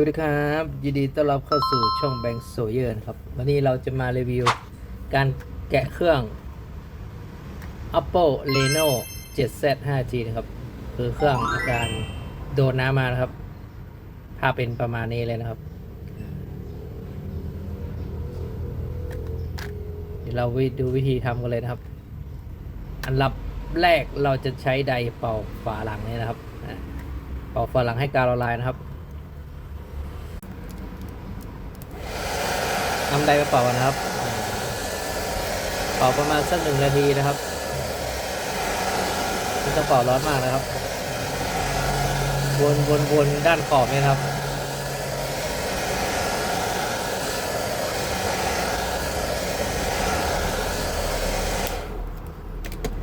วัสดีครับ ยินดีต้อนรับเข้าสู่ช่องแบงค์โซเยอร์นะครับ วันนี้เราจะมารีวิว การแกะเครื่อง Apple Reno 7Z 5G นะครับ คือเครื่องอาการโดนน้ำมานะครับ ภาพเป็นประมาณนี้เลยนะครับ เดี๋ยวเราดูวิธีทำกันเลยนะครับ อันดับแรกเราจะใช้ไดร์เป่าฝาหลังนี่นะครับ เป่าฝาหลังให้กาวละลายนะครับ นำไดร์มาเป่านะครับ เป่าประมาณสักหนึ่งนาทีนะครับม่ต้องเป่าร้อนมากนะครับ วนวนวนด้านขอบเนี่ยครับ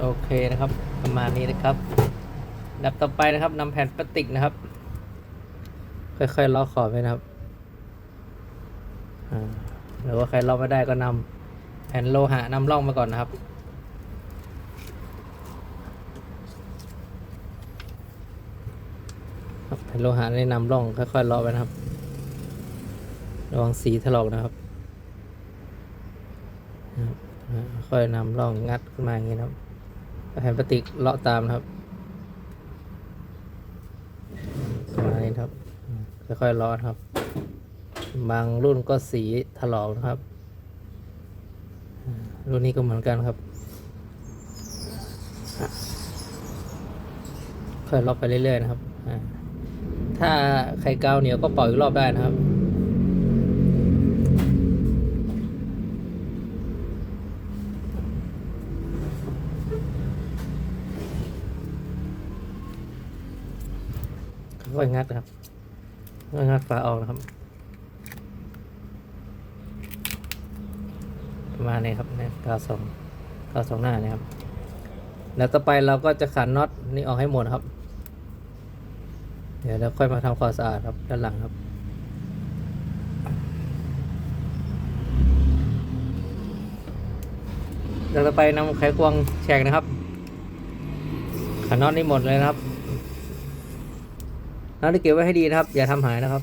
โอเคนะครับ ประมาณนี้นะครับดับต่อไปนะครับนำแผ่นพลาสติกนะครับ ค่อยๆล็อกขอบไว้นะครับอ่า หรือว่าใครล็อกไม่ได้ก็นำแผ่นโลหะนำร่องมาก่อนนะครับ แผ่นโลหะนี่นำร่องค่อยๆเลาะไปนะครับ ระวังสีถลอกนะครับ ค่อยนำร่องงัดขึ้นมาอย่างนี้นะครับแผ่นพลาสติกเลาะตามนะครับประมาณนี้ครับ ค่อยๆเลาะครับ บางรุ่นก็สีถลอกนะครับ รุ่นนี้ก็เหมือนกันครับ ค่อยล็อกไปเรื่อยๆนะครับถ้าไข่กาวเหนียวก็เป่าอีกรอบได้นะครับค่อยงัดนะครับงัดฝาออกนะครับ ประ มาณนี้ครับนี่ยกาวสองกาวสองหน้านี่ครับ แล้วต่อไปเราก็จะขันน็อตนี่ออกให้หมดครับ เดี๋ยวเราค่อยมาทำความสะอาดครับด้านหลังครับแล้วต่อไปนำไขควงแฉกนะครับขันน็อตนี่หมดเลยนะครับน็อตที่เก็บไว้ให้ดีนะครับ อย่าทำหายนะครับ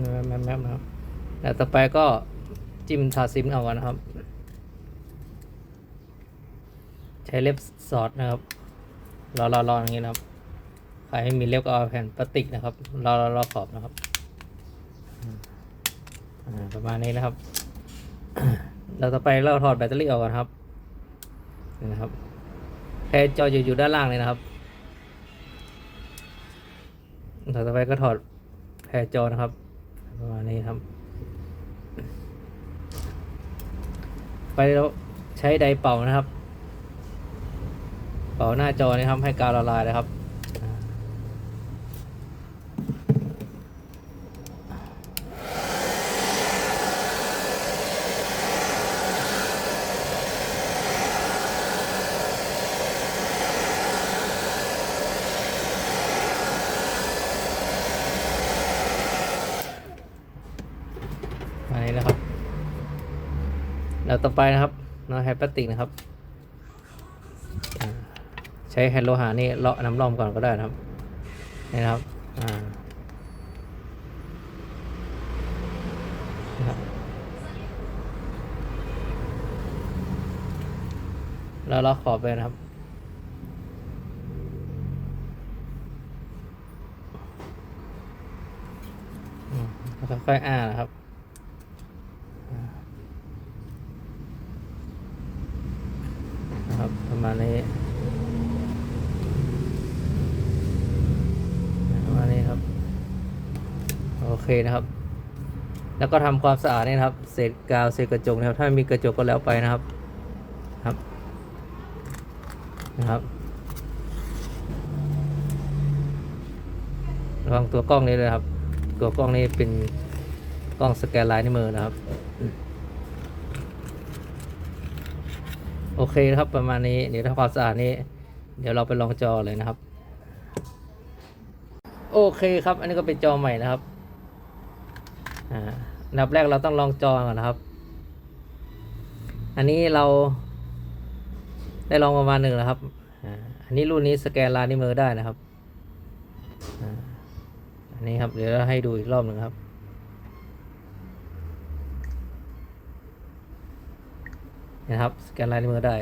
แมมแมมนะครับแล้วต่อไปก็จิ้มทาซิมเอากันนะครับ ใช้เล็บสอดนะครับรอรอรออย่างนี้นะครับใครไม่มีเล็บก็เอาแผ่นพลาสติกนะครับรอรอรอขอบนะครับประมาณนี้นะครับแล้วต่อไปเราถอดแบตเตอรี่ออกก่อนครับนี่นะครับแค่จออยู่อยู่ด้านล่างเลยนะครับแล้วต่อไปก็ถอดแพรจอนะครับ ประมาณนี้ครับ ไปแล้วใช้ไดเป่านะครับ เป่าหน้าจอนะครับให้กาวละลายนะครับ อันนี้นะครับ แล้ว ต่อไปนะครับเราแฮปพลาสติกนะครับ ใช้แฮนโลหะนี่เลาะน้ำร่องก่อนก็ได้นะครับนี่นะครับอ่าแล้วเราขอบไปนะครับแล้วค่อยๆอ้านนะครับประมาณนี้ประมาณ เคนะครับ แล้วก็ทำความสะอาดนี่นครับ เศษกาวเศษกระจกนะครับ ถ้ามีกระจกก็แล้วไปนะครับ ครับ นะครับระวังตัวกล้องนี้เลยครับ ตัวกล้องนี้เป็นกล้องสแกนลายนิ้วมือนะครับ โอเคครับประมาณนี้เดี๋ยวทำความสะอาดนี้ เดี๋ยวเราไปลองจอเลยนะครับ โอเคครับ อันนี้ก็เป็นจอใหม่นะครับ อ่าอันดับแรกเราต้องลองจอก่อนนะครับ อันนี้เราได้ลองประมาณหนึ่งแล้วครับอันนี้รุ่นนี้สแกนลายนิ้วมือได้นะครับอันนี้ครับเดี๋ยวเราให้ดูอีกรอบหนึ่งครับนะครับสแกนลายนิ้วมือได้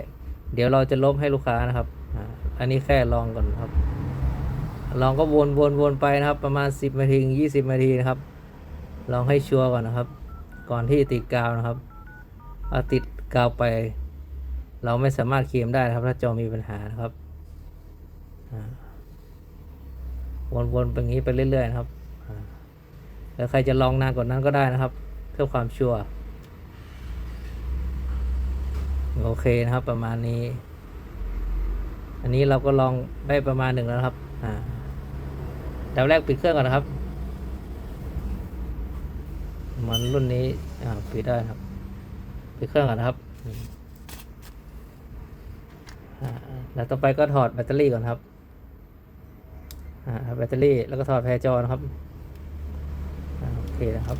เดี๋ยวเราจะลบให้ลูกค้านะครับอันนี้แค่ลองก่อนครับ ลองก็วนวนวนไปนะครับ ประมาณ 10นาทีถึง20นาทีนะครับ ลองให้ชัวร์ก่อนนะครับ ก่อนที่ติดกาวนะครับเอาติดกาวไป เราไม่สามารถเคลมได้นะครับ ถ้าจอมีปัญหานะครับวนๆไปอย่างนี้ไปเรื่อยๆนะครับแล้วใครจะลองนานกว่านั้นก็ได้นะครับ เพื่อความชัวร์โอเคนะครับ ประมาณนี้ อันนี้เราก็ลองได้ประมาณหนึ่งแล้วครับอ่าดับแรกปิดเครื่องก่อนนะครับ มันรุ่นนี้อ่าปิดได้ครับปิดเครื่องก่อนนะครับแล้วต่อไปก็ถอดแบตเตอรี่ก่อนครับแบตเตอรี่แล้วก็ถอดแพรจอนะครับอโอเคนะครับ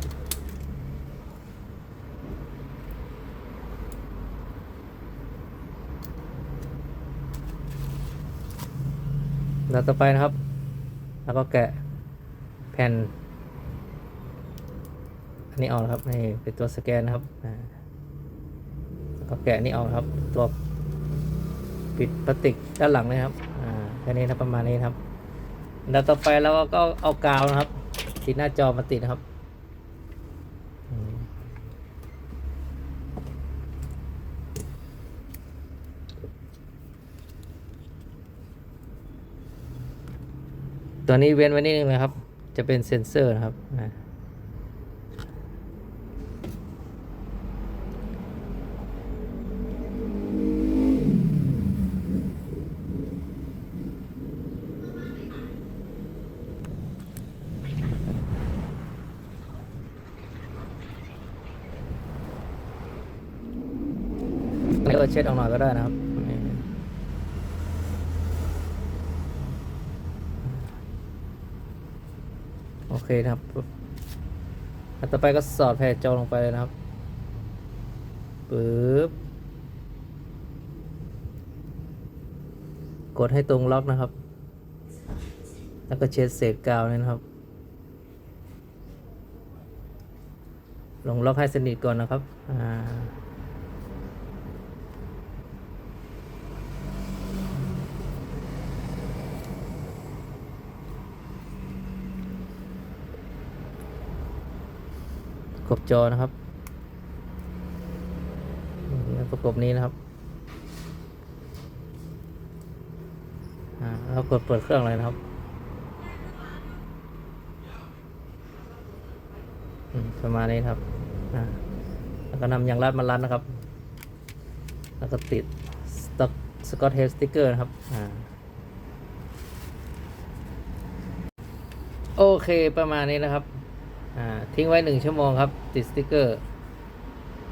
แล้วต่อไปนะครับ แล้วก็แกะแผ่น นี้ออกนะครับนี่เป็นตัวสแกนนะครับแล้วก็แกะนี่ออกครับ ตัวปิดพลาสติกด้านหลังนะครับอ่าแค่นี้นะประมาณนี้ครับแล้วต่อไปเราก็เอากาวนะครับ ติดหน้าจอมาติดนะครับตัวนี้เว้นไว้นิดนึงนะครับ จะเป็นเซ็นเซอร์นะครับอ่า อันนี้ก็เช็ดออกหน่อยก็ได้นะครับโอเคนะครับอันต่อไปก็สอดแผ่นจอลงไปเลยนะครับปึ๊บกดให้ตรงล็อกนะครับ แล้วก็เช็ดเศษกาวนี่นะครับ ลงล็อกให้สนิทก่อนนะครับ อ่า กบจอนะครับประกบนี้นะครับอ่าแล้วกดเปิดเครื่องเลยนะครับประมาณนี้ครับแล้วก็นำยางรัดมารัดนะครับ แล้วก็ติดสต็อกสกอตเทปสติ๊กเกอร์นะครับอโอเคประมาณนี้นะครับ ทิ้งไว้หนึ่งชั่วโมงครับ ติดสติ๊กเกอร์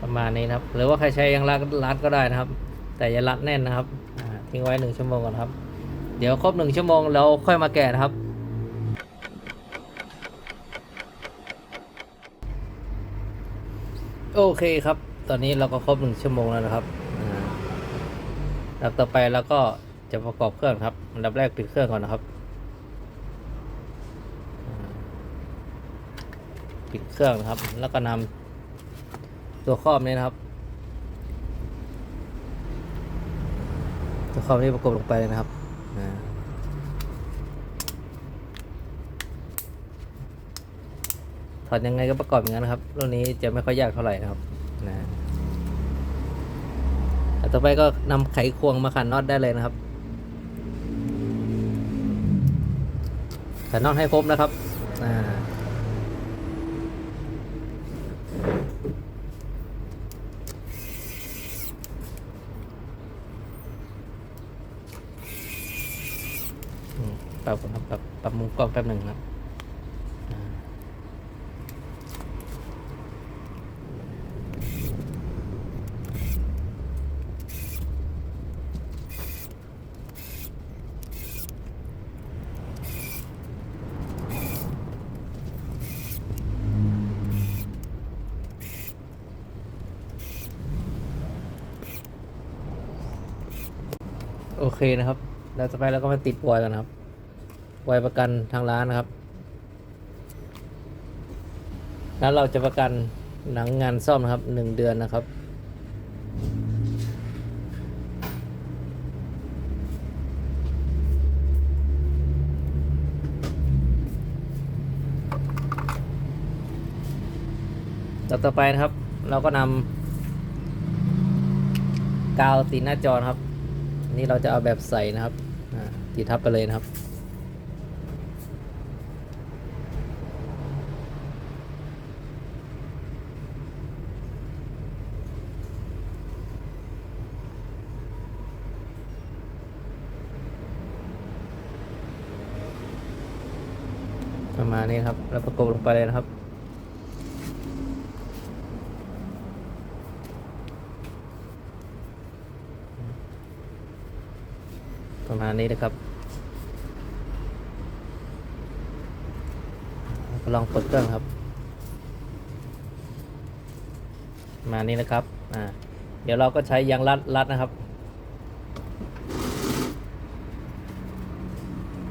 ประมาณนี้นะครับ หรือว่าใครใช้ยางรัดรัดก็ได้นะครับ แต่อย่ารัดแน่นนะครับทิ้งไว้หนึ่งชั่วโมงก่อนครับ เดี๋ยวครบหนึ่งชั่วโมงเราค่อยมาแกะนะครับโอเคครับ ตอนนี้เราก็ครบหนึ่งชั่วโมงแล้วนะครับอ่าแล้วต่อไปเราก็จะประกอบเครื่องครับอันดับแรกปิดเครื่องก่อนนะครับ ปิดเครื่องนะครับ แล้วก็นำตัวครอบนี้นะครับ ตัวครอบนี้ประกบลงไปเลยนะครับถอดยังไงก็ประกอบอย่างนั้นนะครับรุ่นนี้จะไม่ค่อยยากเท่าไหร่นะครับนะต่อไปก็นำไขควงมาขันน็อตได้เลยนะครับขันน็อตให้ครบนะครับอ่า ก่อนครับ ปรับมุมกล้องแป๊บหนึ่งครับโอเคนะครับ แล้วต่อไปเราก็มาติดวอยกันนะครับ ไวประกันทางร้านนะครับ แล้วเราจะประกันหนังงานซ่อมนะครับหนึ่งเดือนนะครับต่อต่อไปนะครับ เราก็นำกาวติดหน้าจอนะครับ นี่เราจะเอาแบบใส่นะครับติดทับไปเลยนะครับ ประมาณนี้นะครับ แล้วประกบลงไปเลยนะครับ ประมาณนี้นะครับลองเปิดเครื่องครับ มานี้นะครับ อ่า เดี๋ยวเราก็ใช้ยางรัดรัดนะครับ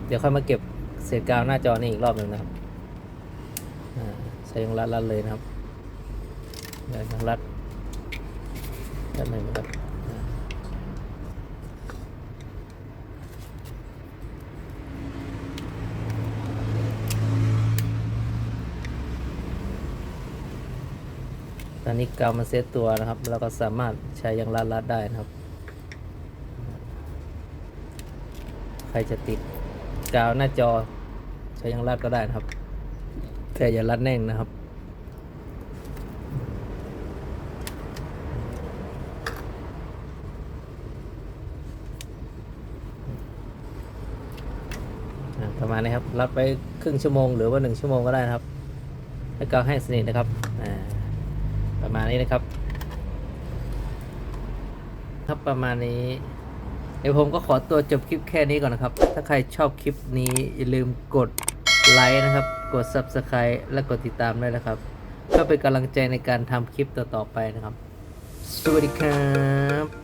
เดี๋ยวค่อยมาเก็บ ษกาวหน้าจอนี่อีกรอบหนึ่งนะครับใช้ยางรัดรัดเลยนะครับยวยางรัดรัดหนึ่งครับตอนนี้กาวมันเซตตัวนะครับเราก็สามารถใช้ยางรัดรัดได้นะครับ ใครจะติดกาวหน้าจอ ช้ยางรัดก็ได้นะครับ แต่อย่ารัดแน่นนะครับประมาณนี้ครับ รัดไปครึ่งชั่วโมงหรือว่าหนึ่งชั่วโมงก็ได้นะครับให้กาวให้สนิทนะครับประมาณนี้นะครับ ครับประมาณนี้เดี๋ยวผมก็ขอตัวจบคลิปแค่นี้ก่อนนะครับ ถ้าใครชอบคลิปนี้อย่าลืมกด ไลค์นะครับ กด Subscribe และกดติดตามด้วยนะครับ ก็เป็นกำลังใจในการทำคลิปต่อๆไปนะครับ สวัสดีครับ